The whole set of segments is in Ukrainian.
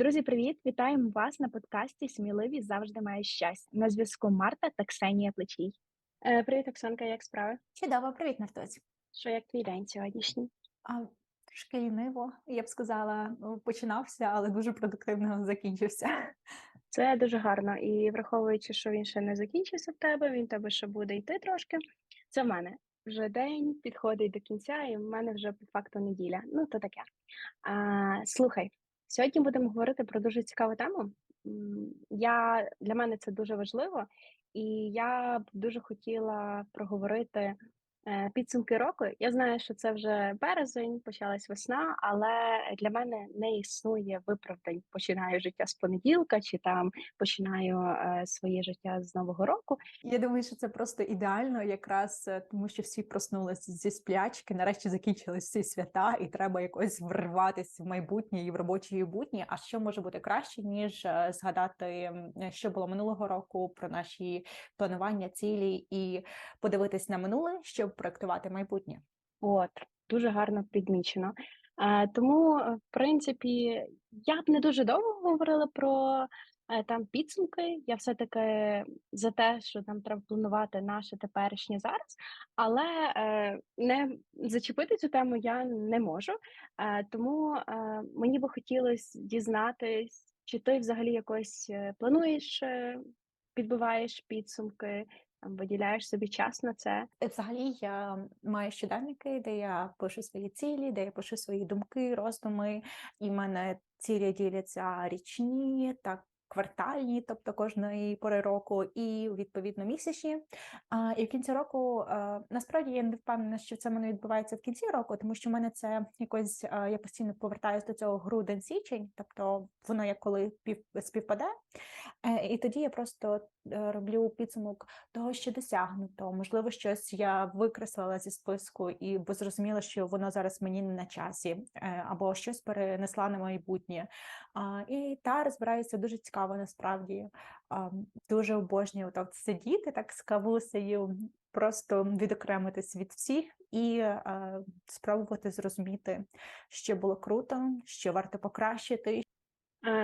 Друзі, привіт! Вітаємо вас на подкасті Сміливі завжди мають щастя. На зв'язку Марта та Ксенія Плечій. Е, Привіт, Оксанка, як справи? Чудово, привіт, Мартусь. Що як твій день сьогоднішній? А, трошки ліниво, я б сказала, ну, починався, але дуже продуктивно закінчився. Це дуже гарно. І враховуючи, що він ще не закінчився в тебе, він тебе ще буде йти трошки. Це в мене вже день підходить до кінця, і в мене вже по факту неділя. Ну, то таке. А, слухай, сьогодні будемо говорити про дуже цікаву тему. Я, для мене це дуже важливо, і я б дуже хотіла проговорити підсумки року. Я знаю, що це вже березень, почалась весна, але для мене не існує виправдань. Починаю життя з понеділка, чи там починаю е, своє життя з нового року. Я думаю, що це просто ідеально, якраз е, тому, що всі проснулися зі сплячки, нарешті закінчились ці свята, і треба якось вриватися в майбутнє і в робочі будні. А що може бути краще, ніж е, згадати, що було минулого року, про наші планування, цілі і подивитись на минуле, щоб проектувати майбутнє. От, дуже гарно підмічено. Е, тому, е, в принципі, я б не дуже довго говорила про е, там підсумки. Я все-таки за те, що там треба планувати наше теперішнє зараз, але не зачепити цю тему я не можу. Е, тому мені би хотілося дізнатись, чи ти взагалі якось плануєш, підбиваєш підсумки, виділяєш собі час на це. Е, Взагалі, я маю щоденники, де я пишу свої цілі, де я пишу свої думки, роздуми, і в мене цілі діляться річні та квартальні, тобто кожної пори року, і відповідно місячні. А, і в кінці року е, насправді я не впевнена, що це мене відбувається в кінці року, тому що в мене це якось е, я постійно повертаюся до цього грудень-січень, тобто воно як коли пів співпаде. І тоді я просто роблю підсумок того, що досягнуто. Можливо, щось я викреслила зі списку і бо зрозуміла, що воно зараз мені не на часі, е, або щось перенесла на майбутнє. І та розбираюся дуже цікаво насправді. Дуже обожнюю так сидіти так з кавусею, просто відокремитись від всіх і е, спробувати зрозуміти, що було круто, що варто покращити, Е,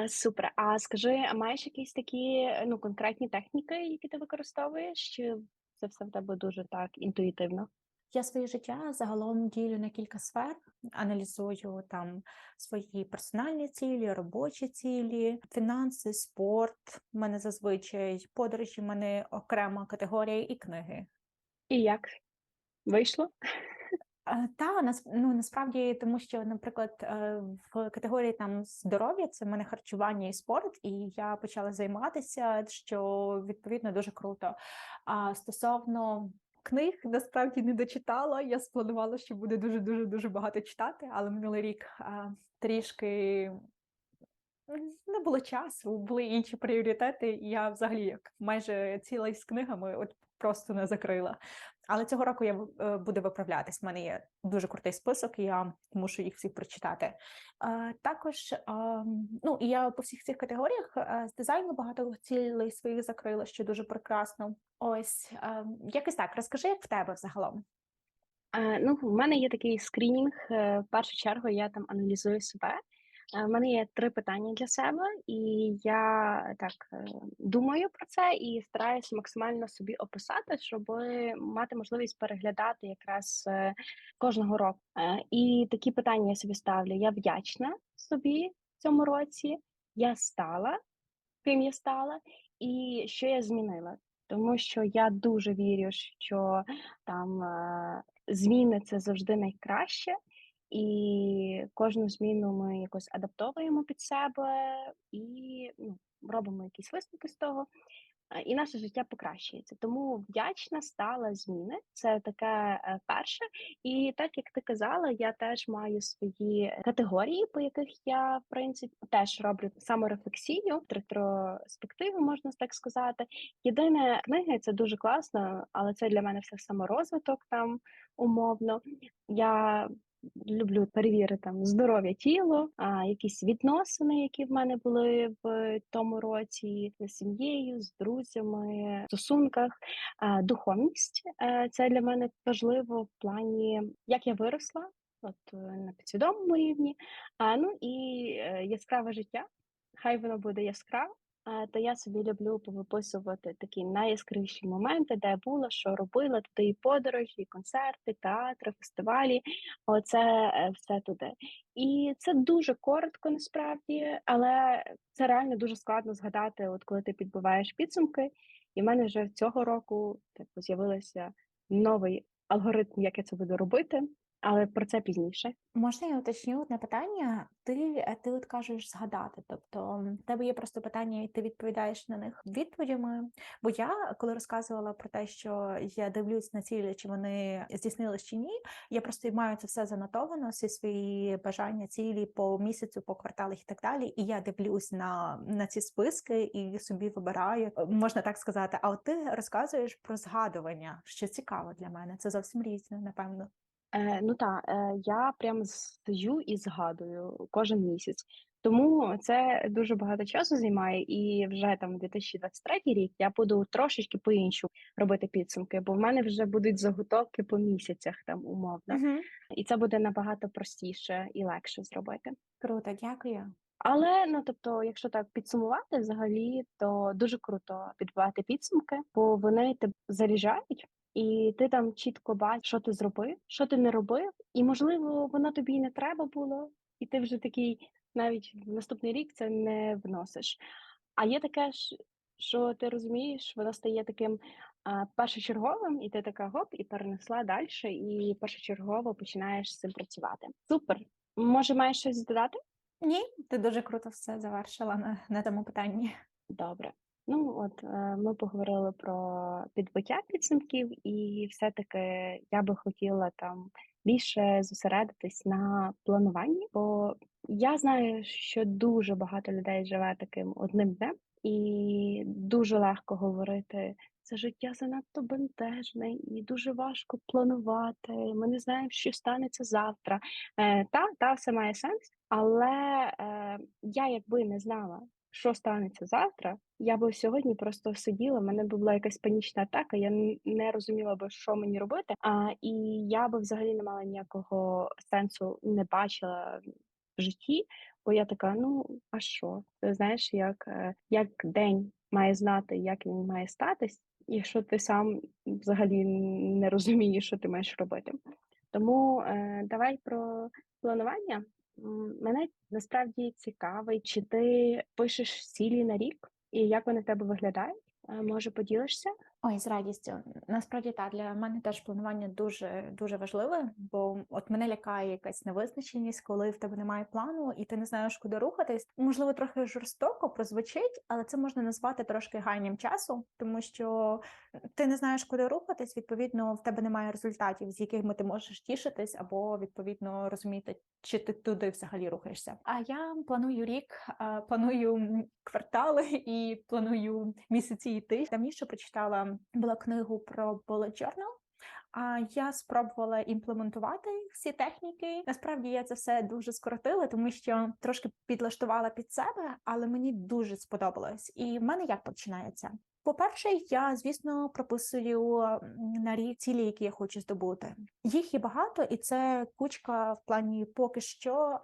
Супер. А скажи, а маєш якісь такі е, ну, конкретні техніки, які ти використовуєш, чи це все в тебе дуже так інтуїтивно? Я своє життя загалом ділю на кілька сфер, аналізую там свої персональні цілі, робочі цілі, фінанси, спорт. У мене зазвичай подорожі, в мене окрема категорія і книги. І як? Вийшло? Е, Та нас ну насправді, тому що, наприклад, е, в категорії там здоров'я це в мене харчування і спорт, і я почала займатися, що відповідно дуже круто. А стосовно книг, насправді не дочитала. Я спланувала, що буде дуже дуже дуже багато читати, але минулий рік а, трішки м, не було часу, були інші пріоритети. І я взагалі як майже ціла із книгами, от просто не закрила. Але цього року я е, буду виправлятись. У мене є дуже крутий список, і я мушу їх всіх прочитати. Е, Також ем, ну я по всіх цих категоріях е, з дизайну багато цілей своїх закрила, що дуже прекрасно. Ось якось так. Розкажи, як в тебе взагалом. Е, Ну, в мене є такий скринінг. е, В першу чергу я там аналізую себе. В мене є три питання для себе, і я так е, думаю про це і стараюся максимально собі описати, щоб мати можливість переглядати якраз е, кожного року. Е, І такі питання я собі ставлю: я вдячна собі в цьому році, я стала, ким я стала, і що я змінила. Тому що я дуже вірю, що там е, зміни це завжди найкраще, і кожну зміну ми якось адаптовуємо під себе і ну, робимо якісь висновки з того. І наше життя покращується. Тому вдячна стала зміни. Це таке е, перше. І так як ти казала, я теж маю свої категорії, по яких я в принципі теж роблю саморефлексію, ретроспективу, можна так сказати. Єдине книги це дуже класно, але це для мене все саморозвиток там умовно. Я люблю перевірити там здоров'я тіло, а якісь відносини, які в мене були в тому році з сім'єю, з друзями, в стосунках. А, Духовність е, це для мене важливо в плані, як я виросла, от е, на підсвідомому рівні. А ну і е, яскраве життя. хай воно буде яскраве, е, то я собі люблю повиписувати такі найяскравіші моменти, де я була, що робила, туди і подорожі, і концерти, театри, фестивалі. Оце е, все туди. І це дуже коротко насправді, але це реально дуже складно згадати, от коли ти підбиваєш підсумки. І в мене вже цього року типу, з'явився новий алгоритм, як я це буду робити, але про це пізніше. Можна я уточню одне питання? Ти, е, ти от кажеш згадати, тобто в тебе є просто питання, і ти відповідаєш на них відповідями. Бо я, коли розказувала про те, що я дивлюсь на цілі, чи вони здійснились чи ні, я просто маю це все занотовано, всі свої бажання, цілі по місяцю, по кварталах і так далі. І я дивлюсь на, на ці списки і собі вибираю, е, можна так сказати. А от ти розказуєш про згадування, що цікаво для мене. Це зовсім різне, напевно. Е, ну так, е, я прям стою і згадую кожен місяць. Тому це дуже багато часу займає, і вже там 2023 рік я буду трошечки по-іншому робити підсумки, бо в мене вже будуть заготовки по місяцях там умовно, Угу. і це буде набагато простіше і легше зробити. Круто, дякую. Але ну тобто, якщо так підсумувати, взагалі, то дуже круто підбивати підсумки, бо вони тебе заряджають, і ти там чітко бачиш, що ти зробив, що ти не робив, і можливо, воно тобі і не треба було, і ти вже такий навіть в наступний рік це не вносиш. А є таке ж, що ти розумієш, воно стає таким а, першочерговим, і ти така гоп, і перенесла далі, і першочергово починаєш з цим працювати. Супер. Може, маєш щось додати? Ні, ти дуже круто все завершила на, на тому питанні. Добре. Ну от е, ми поговорили про підбиття підсумків, і все-таки я би хотіла там більше зосередитись на плануванні, бо я знаю, що дуже багато людей живе таким одним днем, і дуже легко говорити. Це життя занадто бентежне і дуже важко планувати. Ми не знаємо, що станеться завтра. Е, та, та, все має сенс, але е, я якби не знала, що станеться завтра, я би сьогодні просто сиділа, в мене була якась панічна атака, я не розуміла би, що мені робити. А, і я би взагалі не мала ніякого сенсу, не бачила в житті, бо я така, ну а що? Ти знаєш, як, е, як день має знати, як він має статись, якщо ти сам взагалі не розумієш, що ти маєш робити. Тому е, давай про планування. Мене насправді цікавить, чи ти пишеш цілі на рік, і як вони в тебе виглядають? Е, Може, поділишся? Ой, з радістю. Насправді так, для мене теж планування дуже дуже важливе, бо от мене лякає якась невизначеність, коли в тебе немає плану і ти не знаєш, куди рухатись. Можливо, трохи жорстоко прозвучить, але це можна назвати трошки гайням часу, тому що ти не знаєш, куди рухатись. Відповідно, в тебе немає результатів, з якими ти можеш тішитись, або відповідно розуміти, чи ти туди взагалі рухаєшся. А я планую рік, планую квартали і планую місяці і тижні. Давніше прочитала була книгу про bullet journal, а я спробувала імплементувати всі техніки. Насправді я це все дуже скоротила, тому що трошки підлаштувала під себе, але мені дуже сподобалось. І в мене як починається? По-перше, я звісно прописую на рік цілі, які я хочу здобути. Їх є багато, і це кучка в плані поки що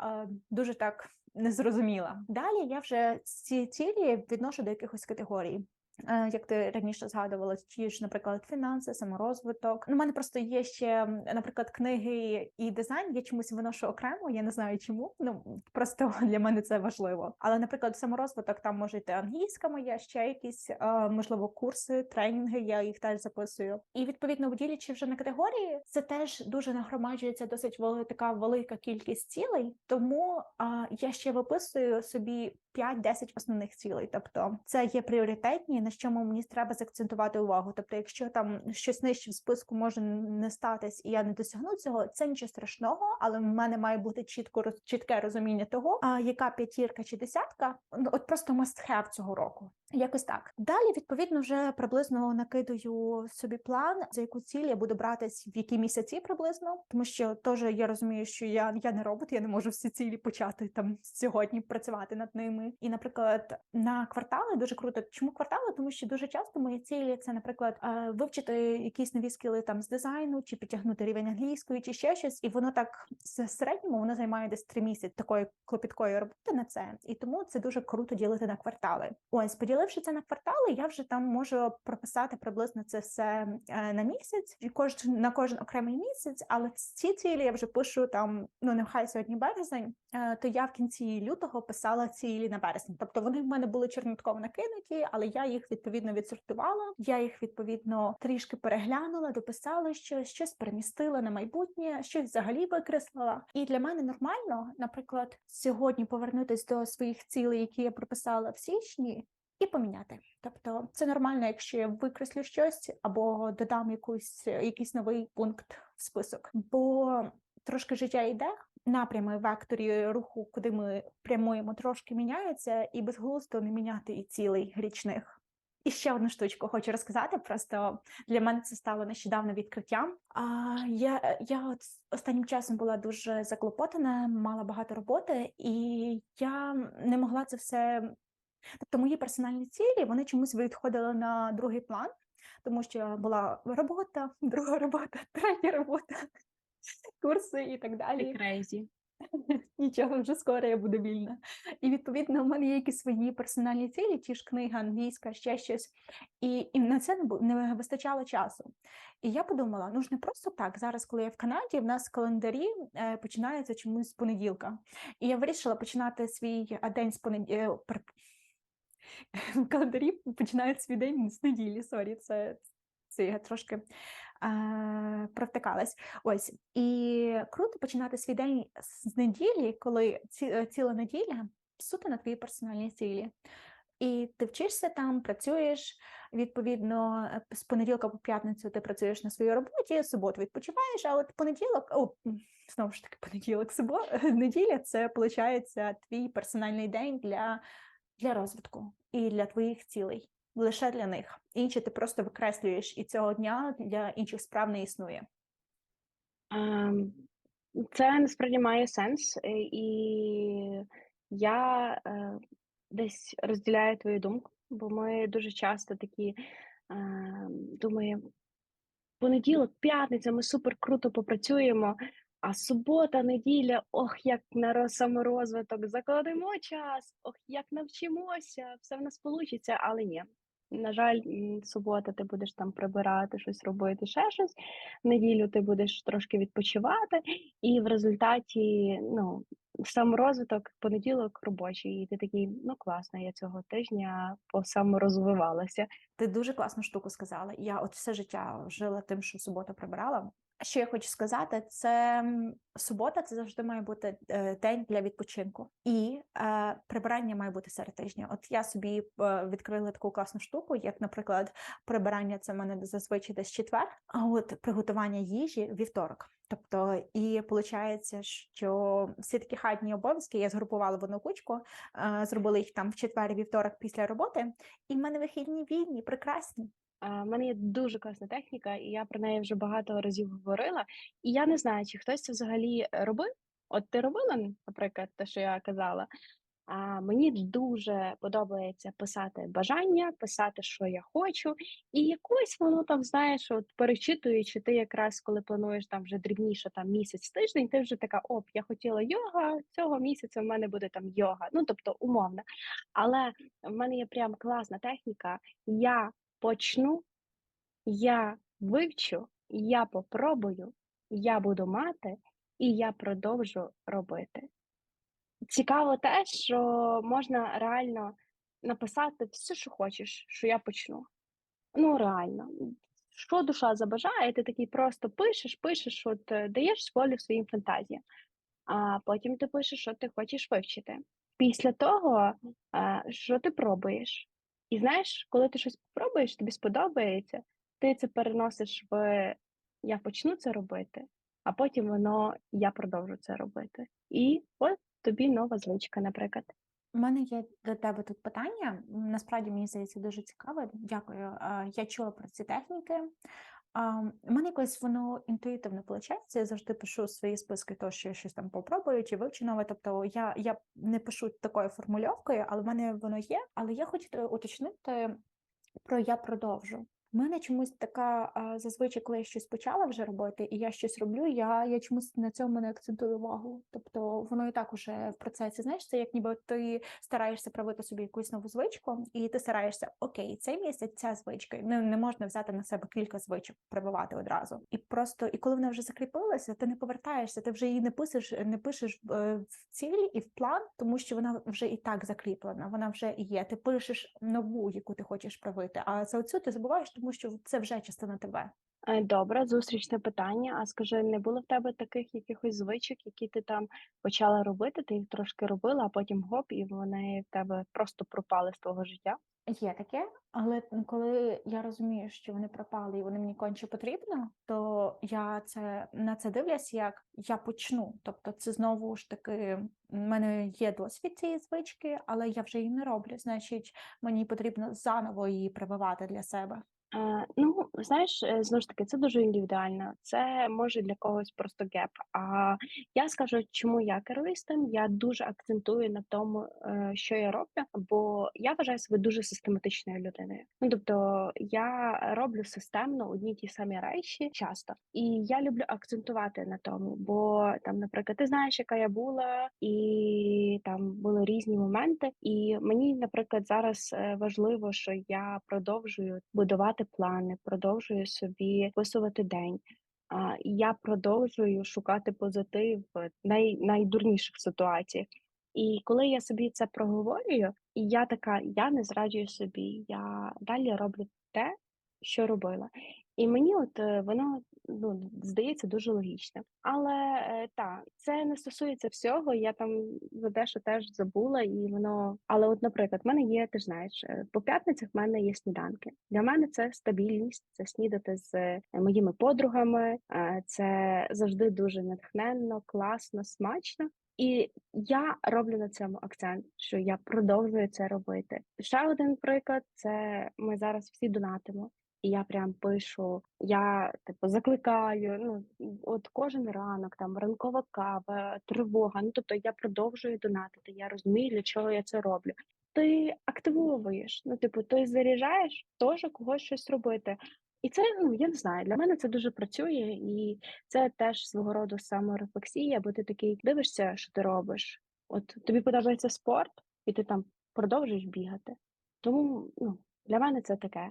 дуже так незрозуміла. Далі я вже ці цілі відношу до якихось категорій. Е, Як ти раніше згадувала, ті ж, наприклад, фінанси, саморозвиток. Ну, У мене просто є ще, наприклад, книги і дизайн. Я чомусь виношу окремо. Я не знаю чому. Ну просто для мене це важливо. Але, наприклад, саморозвиток там може йти англійська моя, ще якісь е, можливо курси, тренінги. Я їх теж записую. І відповідно, ділячи вже на категорії, це теж дуже нагромаджується досить така велика кількість цілей. Тому я ще виписую собі 5-10 основних цілей. Тобто, це є пріоритетні, на чому мені треба заакцентувати увагу. Тобто, якщо там щось нижче в списку може не статись, і я не досягну цього, це нічого страшного, але в мене має бути чітко чітке розуміння того, а яка п'ятірка чи десятка, ну от просто must have цього року. Якось так. Далі, відповідно, вже приблизно накидаю собі план, за яку ціль я буду братись в які місяці приблизно, тому що теж я розумію, що я, я не робот, я не можу всі цілі почати там сьогодні працювати над ними. І, наприклад, на квартали дуже круто. Чому квартали? Тому що дуже часто мої цілі це, наприклад, е, вивчити якісь нові скіли там з дизайну, чи підтягнути рівень англійської, чи ще щось, і воно так в середньому воно займає десь три місяці такої клопіткої роботи на це, і тому це дуже круто ділити на квартали. Ось поділивши це на квартали, я вже там можу прописати приблизно це все е, на місяць, і кожен на кожен окремий місяць. Але ці цілі я вже пишу там. Ну нехай сьогодні березень, е, то я в кінці лютого писала цілі на березень. Тобто вони в мене були чорнотково накинуті, але я їх відповідно відсортувала. Я їх відповідно трішки переглянула, дописала щось, щось перемістила на майбутнє, щось взагалі викреслила. І для мене нормально, наприклад, сьогодні повернутися до своїх цілей, які я прописала в січні. І поміняти, тобто це нормально, якщо я викреслю щось або додам якусь якийсь новий пункт в список, бо трошки життя йде, напрями векторі руху, куди ми прямуємо, трошки міняються, і безглуздо не міняти і цілий річних. І ще одну штучку хочу розказати. Просто для мене це стало нещодавно відкриттям. А я я от останнім часом була дуже заклопотана, мала багато роботи, і я не могла це все. Тобто, мої персональні цілі вони чомусь відходили на другий план, тому що була робота, друга робота, третя робота, курси і так далі. Крейзі. Нічого, вже скоро я буду вільна. І відповідно, в мене є якісь свої персональні цілі, ті ж книга, англійська, ще щось. І і на це не вистачало часу. І я подумала: ну ж не просто так. Зараз, коли я в Канаді, в нас календарі е, починаються чомусь з понеділка. І я вирішила починати свій е, день з понеділка. В календарі починають свій день з неділі. Сорі, це, це я трошки е, провтикалась. Ось і круто починати свій день з неділі, коли ці, е, ціла неділя суто на твої персональні цілі. І ти вчишся там, працюєш. Відповідно, з понеділка по п'ятницю ти працюєш на своїй роботі, суботу відпочиваєш, а от понеділок, о, знову ж таки, понеділок, субота, неділя це виходить твій персональний день для, для розвитку і для твоїх цілей. Лише для них. Інші ти просто викреслюєш, і цього дня для інших справ не існує. Ем, Це насправді має сенс, е, і я е, десь розділяю твою думку, бо ми дуже часто такі е, думаємо, понеділок, п'ятниця, ми супер круто попрацюємо, а субота, неділя, ох, як на саморозвиток, закладемо час, ох, як навчимося, все в нас вийде, але ні. На жаль, субота ти будеш там прибирати, щось робити, ще щось. В неділю ти будеш трошки відпочивати, і в результаті, ну, саморозвиток, понеділок робочий, і ти такий, ну класно, я цього тижня посаморозвивалася. Ти дуже класну штуку сказала. Я от все життя жила тим, що субота прибирала. Що я хочу сказати, це субота це завжди має бути е, день для відпочинку, і е, прибирання має бути серед тижня. От я собі е, відкрила таку класну штуку, як, наприклад, прибирання це в мене зазвичай десь четвер, а от приготування їжі вівторок. Тобто, і виходить, що всі такі хатні обов'язки я згрупувала в одну кучку, е, зробила їх там в четвер, вівторок після роботи, і в мене вихідні вільні, прекрасні. У мене є дуже класна техніка, і я про неї вже багато разів говорила. І я не знаю, чи хтось це взагалі робив. От ти робила, наприклад, те, що я казала. А мені дуже подобається писати бажання, писати, що я хочу, і якось воно там, знаєш, от перечитуючи, ти якраз коли плануєш там вже дрібніше, там місяць, тиждень, ти вже така, оп, я хотіла йога, цього місяця в мене буде там йога. Ну тобто умовно. Але в мене є прям класна техніка. Я почну, я вивчу, я попробую, я буду мати, і я продовжу робити. Цікаво те, що можна реально написати все, що хочеш, що я почну. Ну, реально. Що душа забажає, ти такий просто пишеш, пишеш, от е, даєш волю своїм фантазіям, а потім ти пишеш, що ти хочеш вивчити. Після того, е, що ти пробуєш. І знаєш, коли ти щось пробуєш, тобі сподобається, ти це переносиш в я почну це робити, а потім воно я продовжу це робити. І от тобі нова звичка, наприклад. У мене є до тебе тут питання. Насправді мені здається дуже цікаве. Дякую. Я чула про ці техніки. У мене якось воно інтуїтивно виходить. Я завжди пишу свої списки, то що я щось там попробую чи вивчу нове. Тобто я, я не пишу такою формульовкою, але в мене воно є. Але я хочу уточнити про я продовжу. У мене чомусь така зазвичай, коли я щось почала вже робити, і я щось роблю, я, я чомусь на цьому не акцентую увагу. Тобто воно і так уже в процесі. Знаєш, це як ніби ти стараєшся привити собі якусь нову звичку, і ти стараєшся, окей, цей місяць ця звичка. Не, не можна взяти на себе кілька звичок, прививати одразу. І просто, і коли вона вже закріпилася, ти не повертаєшся, ти вже її не пишеш, не пишеш е, в цілі і в план, тому що вона вже і так закріплена, вона вже є. Ти пишеш нову, яку ти хочеш привити. А за оцю ти забуваєш, тому що це вже частина тебе. Е, Добре, зустрічне питання. А скажи, не було в тебе таких якихось звичок, які ти там почала робити, ти їх трошки робила, а потім гоп, і вони в тебе просто пропали з твого життя? Є таке, але коли я розумію, що вони пропали і вони мені конче потрібно, то я це на це дивлюсь, як я почну. Тобто, це знову ж таки в мене є досвід цієї звички, але я вже її не роблю. Значить, мені потрібно заново її прививати для себе. Е, ну, знаєш, е, знову ж таки, це дуже індивідуально. Це може для когось просто геп. А я скажу, чому я керуюсь. Я дуже акцентую на тому, е, що я роблю, бо я вважаю себе дуже систематичною людиною. Ну тобто я роблю системно одні ті самі речі часто, і я люблю акцентувати на тому. Бо там, наприклад, ти знаєш, яка я була, і там були різні моменти. І мені, наприклад, зараз е, важливо, що я продовжую будувати плани, продовжую собі писувати день. А, я продовжую шукати позитив в най, найдурніших ситуаціях. І коли я собі це проговорюю, і я така, я не зраджую собі, я далі роблю те, що робила. І мені от е, воно ну, здається дуже логічним. Але е, так, це не стосується всього. Я там за дещо теж забула, і воно. Але, от, наприклад, в мене є, ти ж знаєш, е, по п'ятницях в мене є сніданки. Для мене це стабільність, це снідати з е, моїми подругами. Це завжди дуже натхненно, класно, смачно. І я роблю на цьому акцент, що я продовжую це робити. Ще один приклад: це ми зараз всі донатимо. І я прям пишу, я типу закликаю. Ну от кожен ранок, там ранкова кава, тривога. Ну тобто я продовжую донатити. Я розумію, для чого я це роблю. Ти активовуєш, ну типу, ти заряджаєш теж когось щось робити. І це ну я не знаю. Для мене це дуже працює, і це теж свого роду саморефлексія, бо ти такий дивишся, що ти робиш. От тобі подобається спорт, і ти там продовжуєш бігати. Тому ну для мене це таке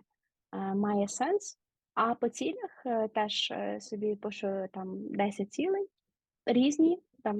має сенс. А по цілях е, теж е, собі пишу там 10 цілей різні, там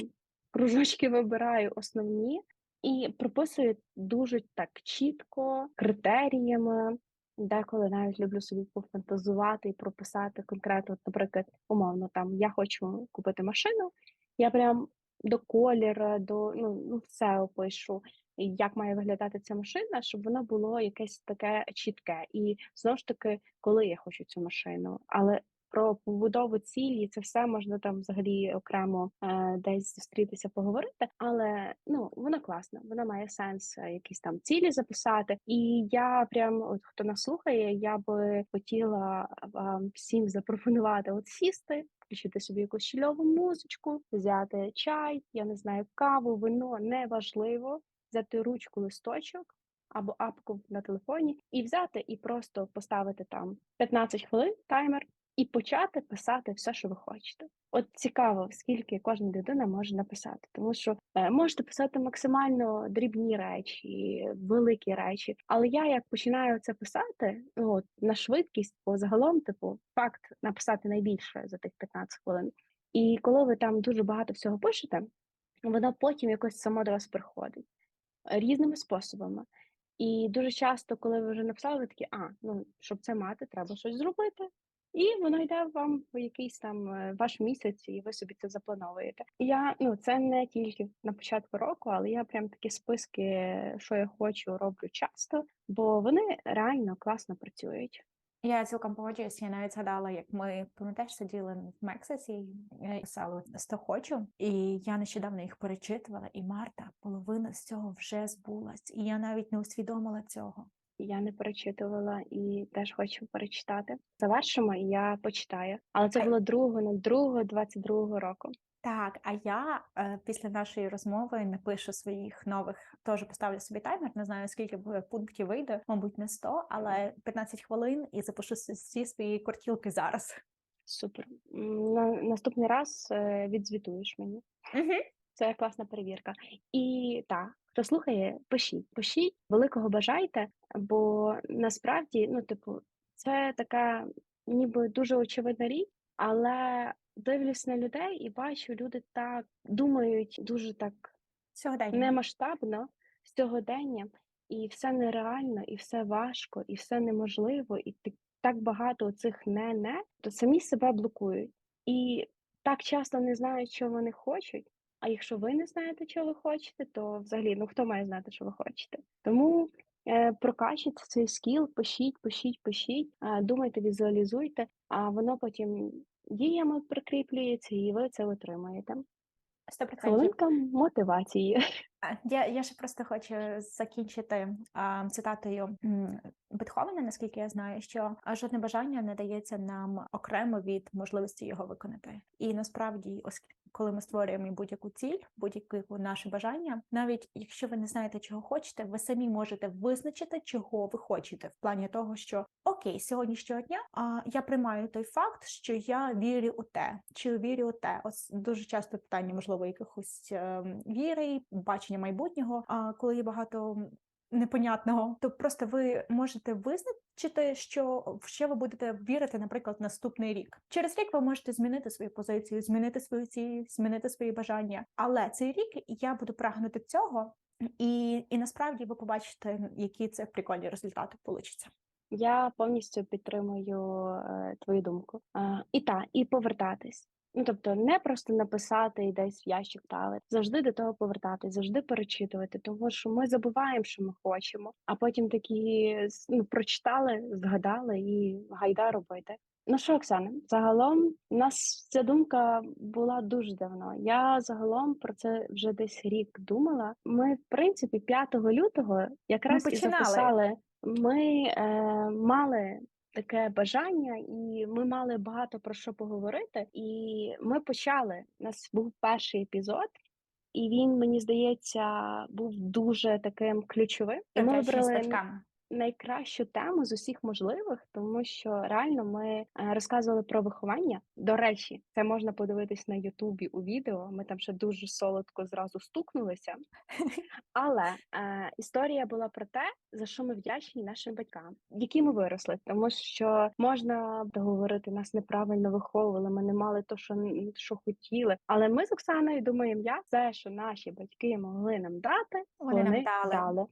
кружочки вибираю основні і прописую дуже так чітко, критеріями. Деколи навіть люблю собі пофантазувати і прописати конкретно, наприклад, умовно, там я хочу купити машину, я прям до кольору, до ну, ну все опишу, як має виглядати ця машина, щоб воно було якесь таке чітке. І знову ж таки, коли я хочу цю машину, але про побудову цілі це все можна там взагалі окремо е, десь зустрітися, поговорити. Але ну воно класно, воно має сенс е, якісь там цілі записати. І я прям, от хто нас слухає, я би хотіла вам всім запропонувати от сісти. Включити собі якусь чільову музичку, взяти чай, я не знаю, каву, вино неважливо, взяти ручку, листочок або апку на телефоні, і взяти і просто поставити там 15 хвилин таймер, і почати писати все, що ви хочете. От цікаво, скільки кожна людина може написати, тому що е, можете писати максимально дрібні речі, великі речі. Але я як починаю це писати, ну от на швидкість, бо загалом, типу, факт написати найбільше за тих 15 хвилин. І коли ви там дуже багато всього пишете, воно потім якось само до вас приходить різними способами. І дуже часто, коли ви вже написали, ви такі, а ну щоб це мати, треба щось зробити. І воно йде вам в якийсь там е, ваш місяць, і ви собі це заплановуєте. Я ну це не тільки на початку року, але я прям такі списки, що я хочу, роблю часто, бо вони реально класно працюють. Я цілком погоджуюсь. Я навіть згадала, як ми пам'ятаєш, сиділи в Мексиці, е, писали «Сто хочу, і я нещодавно їх перечитувала, і Марта, половина з цього вже збулась, і я навіть не усвідомила цього. Я не перечитувала і теж хочу перечитати. Завершимо, і я почитаю. Але це було 2.02 22 року. Так, а я е, після нашої розмови напишу своїх нових, теж поставлю собі таймер. Не знаю скільки пунктів вийде, мабуть, не 100, але 15 хвилин і запишу всі свої кортілки зараз. Супер. На наступний раз е, відзвітуєш мені. Угу. Це класна перевірка. І так, хто слухає, пишіть. Пишіть, великого бажайте, бо насправді, ну, типу, це така ніби дуже очевидна річ, але дивлюсь на людей і бачу, люди так думають дуже так Сьогодення. немасштабно сьогодення, і все нереально, і все важко, і все неможливо, і так багато цих не-не, то самі себе блокують. І так часто не знають, що вони хочуть. А якщо ви не знаєте, що ви хочете, то взагалі ну хто має знати, що ви хочете? Тому е, прокачуйте цей скіл, пишіть, пишіть, пишіть, е, думайте, візуалізуйте, а воно потім діями прикріплюється, і ви це отримаєте. 100%. Хвилинка мотивації. Я, я ще просто хочу закінчити а, цитатою Бетховена, наскільки я знаю, що жодне бажання не дається нам окремо від можливості його виконати. І насправді, коли ми створюємо будь-яку ціль, будь-яке наше бажання, навіть якщо ви не знаєте, чого хочете, ви самі можете визначити, чого ви хочете, в плані того, що окей, сьогоднішнього дня а, я приймаю той факт, що я вірю у те, чи вірю у те. Ось дуже часто питання, можливо, якихось е, віри, бачення майбутнього, а коли є багато непонятного, то просто ви можете визначити, що в що ви будете вірити, наприклад, наступний рік. Через рік ви можете змінити свою позицію, змінити свою ціль, змінити свої бажання. Але цей рік я буду прагнути цього. І, і насправді ви побачите, які це прикольні результати получаться. Я повністю підтримую е, твою думку. Е, і та, і повертатись. Ну, тобто, не просто написати і десь в ящик ставити, завжди до того повертатись, завжди перечитувати, тому що ми забуваємо, що ми хочемо, а потім такі ну, прочитали, згадали і гайда робити. Ну що, Оксана, загалом у нас ця думка була дуже давно. Я загалом про це вже десь рік думала. Ми, в принципі, 5 лютого якраз і записали. Ми е, мали таке бажання, і ми мали багато про що поговорити. І ми почали. У нас був перший епізод, і він, мені здається, був дуже таким ключовим. І ми обрали... найкращу тему з усіх можливих, тому що реально ми е, розказували про виховання. До речі, це можна подивитись на Ютубі у відео. Ми там ще дуже солодко зразу стукнулися. Але е, історія була про те, за що ми вдячні нашим батькам, які ми виросли, тому що можна говорити, нас неправильно виховували, ми не мали то, що, що хотіли. Але ми з Оксаною думаємо, як все, що наші батьки могли нам дати, Вони нам дали. дали.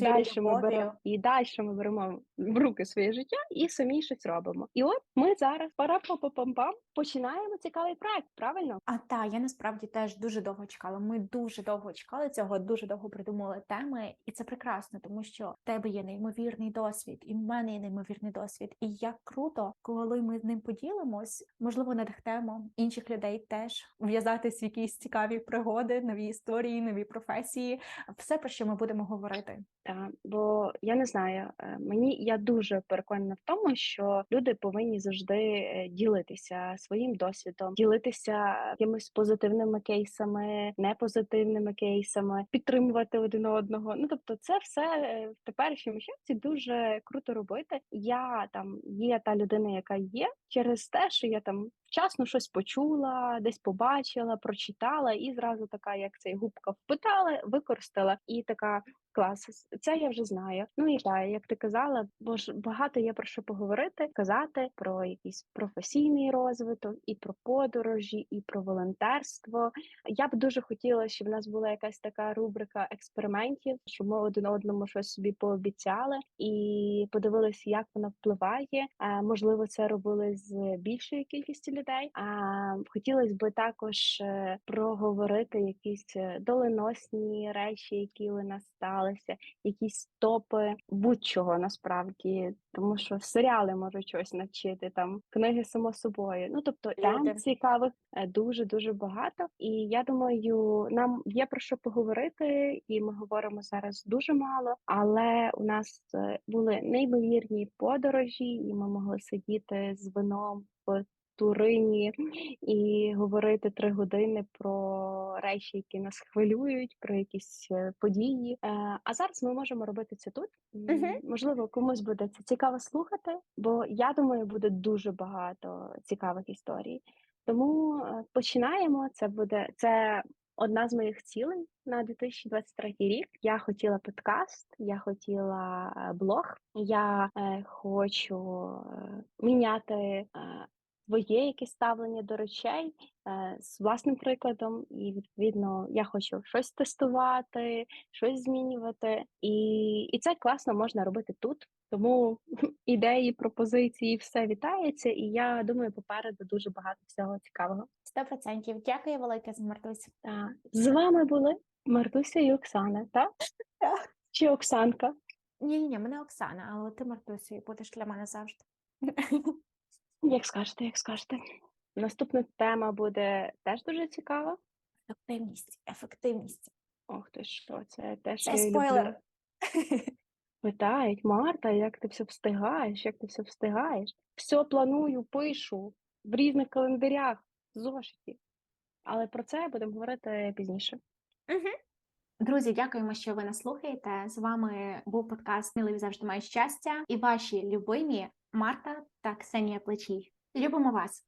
Далі ми беремо і далі ми беремо в руки своє життя і самі щось робимо. І от ми зараз пара пам пам починаємо цікавий проект. Правильно? А та я насправді теж дуже довго чекала. Ми дуже довго чекали цього, дуже довго придумали теми, і це прекрасно, тому що в тебе є неймовірний досвід, і в мене є неймовірний досвід. І як круто, коли ми з ним поділимось, можливо, надихнемо інших людей теж в'язатись в якісь цікаві пригоди, нові історії, нові професії, все про що ми будемо говорити. Та бо я не знаю, е, мені я дуже переконана в тому, що люди повинні завжди е, ділитися своїм досвідом, ділитися якимись позитивними кейсами, непозитивними кейсами, підтримувати один одного. Ну тобто, це все е, в теперішньому часі дуже круто робити. Я там є та людина, яка є, через те, що я там вчасно щось почула, десь побачила, прочитала, і зразу така, як цей губка впитала, використала, і така клас. Це я вже знаю. Ну і так, як ти казала, бо ж багато є про що поговорити, казати про якийсь професійний розвиток, і про подорожі, і про волонтерство. Я б дуже хотіла, щоб в нас була якась така рубрика експериментів, щоб ми один одному щось собі пообіцяли і подивилися, як воно впливає. Можливо, це робили з більшою кількістю людей. Людей. А хотілося б також е, проговорити якісь е, доленосні речі, які у нас сталися, якісь топи будь-чого насправді, тому що серіали можуть щось навчити, там книги само собою. Ну тобто тем Люди. цікавих дуже дуже багато. І я думаю, нам є про що поговорити, і ми говоримо зараз дуже мало. Але у нас е, були неймовірні подорожі, і ми могли сидіти з вином в Турині і говорити три години про речі, які нас хвилюють, про якісь е, події. Е, А зараз ми можемо робити це тут. Мгм. Можливо, комусь буде це цікаво слухати, бо я думаю, буде дуже багато цікавих історій. Тому е, починаємо. Це буде це одна з моїх цілей на 2023 рік. Я хотіла подкаст, я хотіла блог. Я е, хочу е, міняти е, своє якесь ставлення до речей е, з власним прикладом, і відповідно я хочу щось тестувати, щось змінювати, і, і це класно можна робити тут. Тому ідеї, пропозиції, все вітається, і я думаю, попереду дуже багато всього цікавого. Сто процентів. Дякую велике за Мартусь. Так. З вами були Мартуся і Оксана, так? Так. Чи Оксанка? Ні, ні, мене Оксана, але ти Мартусею будеш для мене завжди. Як скажете, як скажете. Наступна тема буде теж дуже цікава. Ефективність, ефективність. Ох ти що, це те, що Це я люблю. спойлер. Питають, Марта, як ти все встигаєш, як ти все встигаєш? Все планую, пишу в різних календарях, зошиті. Але про це будемо говорити пізніше. Друзі, дякуємо, що ви нас слухаєте. З вами був подкаст Сміливі завжди мають щастя і ваші любимі Марта та Ксенія Плечій. Любимо вас!